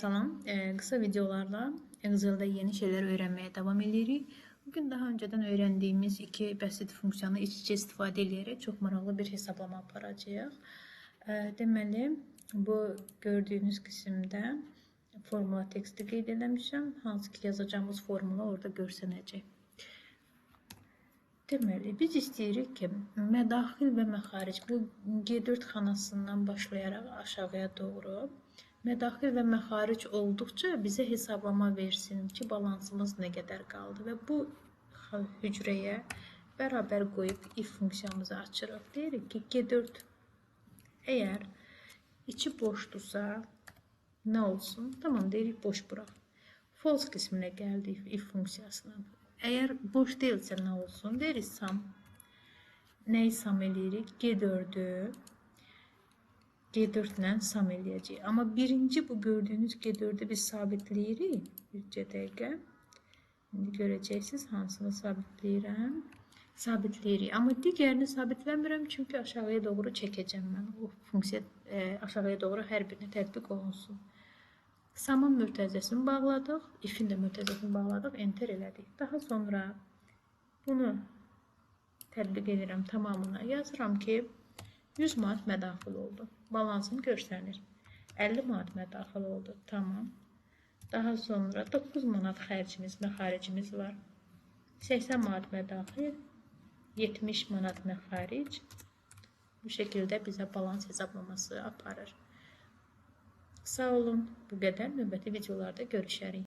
Salam, Ee, kısa videolarla Excel'de yeni şeyler öğrenmeye devam edirik. Bugün daha önceden öğrendiğimiz iki basit funksiyonu iç-içe istifadə edərək çox maraqlı bir hesablama aparacağıq. Ee, Deməli, bu gördüyünüz qismdə formula teksti qeyd eləmişəm. Hansı ki yazacağımız formula orada görsənəcək. Deməli, biz istəyirik ki, mədaxil və məxaric bu G4 xanasından başlayaraq aşağıya doğru mədaxil və məxaric olduqca bizə hesablama versin ki, balansımız nə qədər qaldı və bu hücrəyə bərabər qoyub if funksiyamızı açırıq. Deyirik ki, G4 əgər içi boşdursa nə olsun? Tamam, deyirik boş bıraq. False qisminə gəldik if funksiyasına. Əgər boş deyilsə nə olsun? Deyirik sum. Nəyi sum eləyirik? G4-ü G4 ilə sum eləyəcəyik. Amma birinci bu gördüyünüz G4-ü biz sabitləyirik. Bircə dəqiqə. İndi görəcəksiniz hansını sabitləyirəm. Sabitləyirik. Amma digərini sabitləmirəm çünki aşağıya doğru çəkəcəm mən. O funksiya e, aşağıya doğru hər birinə tətbiq olunsun. Samın mürtəzəsini bağladıq. If-in də mürtəzəsini bağladıq. Enter elədik. Daha sonra bunu tətbiq edirəm tamamına. Yazıram ki 100 manat mədaxil oldu. Balansım göstərir. 50 manat mədaxil oldu. Tamam. Daha sonra 9 manat xərcimiz, məxaricimiz var. 80 manat mədaxil, 70 manat məxaric. Bu şəkildə bizə balans hesablaması aparır. Sağ olun. Bu qədər. Növbəti videolarda görüşərik.